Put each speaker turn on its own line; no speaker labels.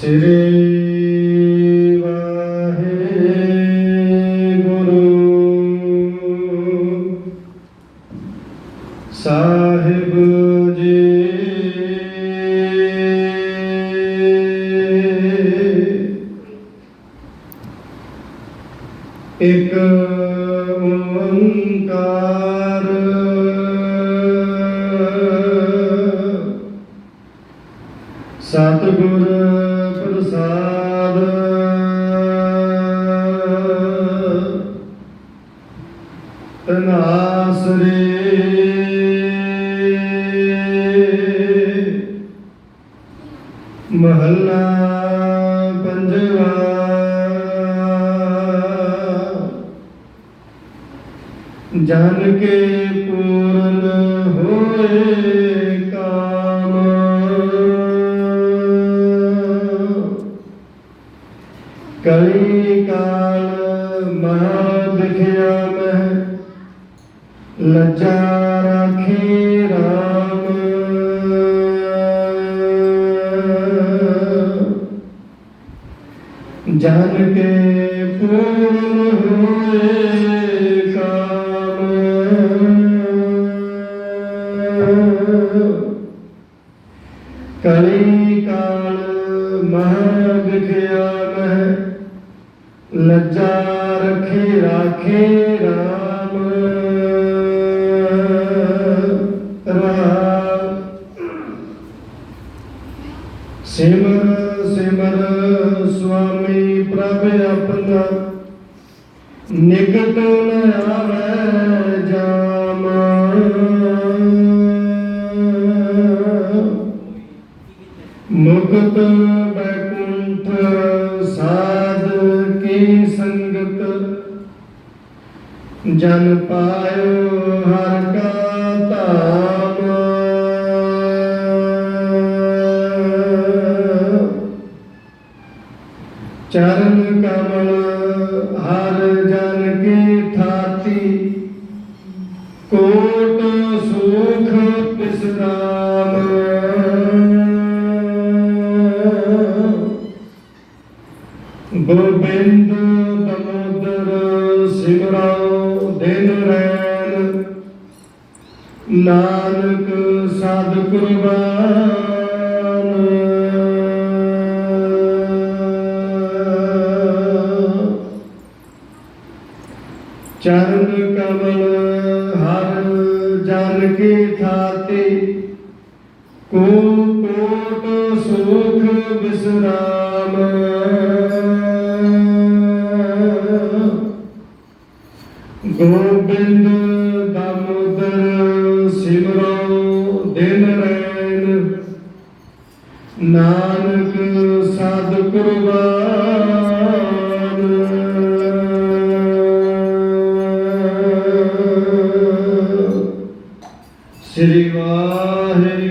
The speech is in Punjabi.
ਸ੍ਰੀ ਵਾਹਿਗੁਰੂ। ਸਾਹਿਬ ਜੀ। ਇੱਕ ਓੰਕਾਰ। ਸਤਿਗੁਰ ਮਹੱਲਾ ਪੰਜਵਾ। ਜਨ ਕੇ ਪੂਰਨ ਹੋਏ ਕਾਮ। ਕਲੀ ਕਾਲ ਮਹਾ ਦਿਖਿਆ ਮੈਂ ਲੱਜਾ ਰਾਖੀ ਜਨ ਕੇ ਹੋਏ ਕਾਮ ਕਲੀ ਕਾਲ ਮਹ ਵਿਖਿਆ ਮਹਿ ਲੱਜਾ ਰਖੇ ਰਾਖੇ ਰਾਮ। ਰਾਮ ਸਿਮਰ ਸਿਮਰ ਸੁਆਮੀ ਪ੍ਰਭ ਆਪਣਾ, ਨਿਕਟ ਨ ਆਵੈ ਜਾਮ। ਮੁਕਤ ਬੈਕੁੰਠ ਸਾਧ ਕੀ ਸੰਗਤ, ਜਨ ਪਾਇਓ ਚਰਨ ਕਮਲ ਹਰ ਜਨ ਕੀ ਥਾਤੀ। ਕੋਟ ਸੁਖ ਬਿਸਰਾਮ ਗੋਬਿੰਦ ਦਮੋਦਰ ਸਿਮਰਾਓ ਦਿਨ ਰੈਣ। ਨਾਨਕ ਸਦ ਕੁਰਬਾਨ ਚਰਨ ਕਮਲ ਹਰ ਜਨ ਕੀ ਥਾਤੀ। ਕੋ ਕੋਟ ਸੁਖ ਬਿਸਰਾਮ। ਗੋਬਿੰਦ ਦਮੋਦਰ ਸਿਮਰੋ ਦਿਨ ਰੈਣ। ਨਾਨਕ ਸਦ श्रीवाहे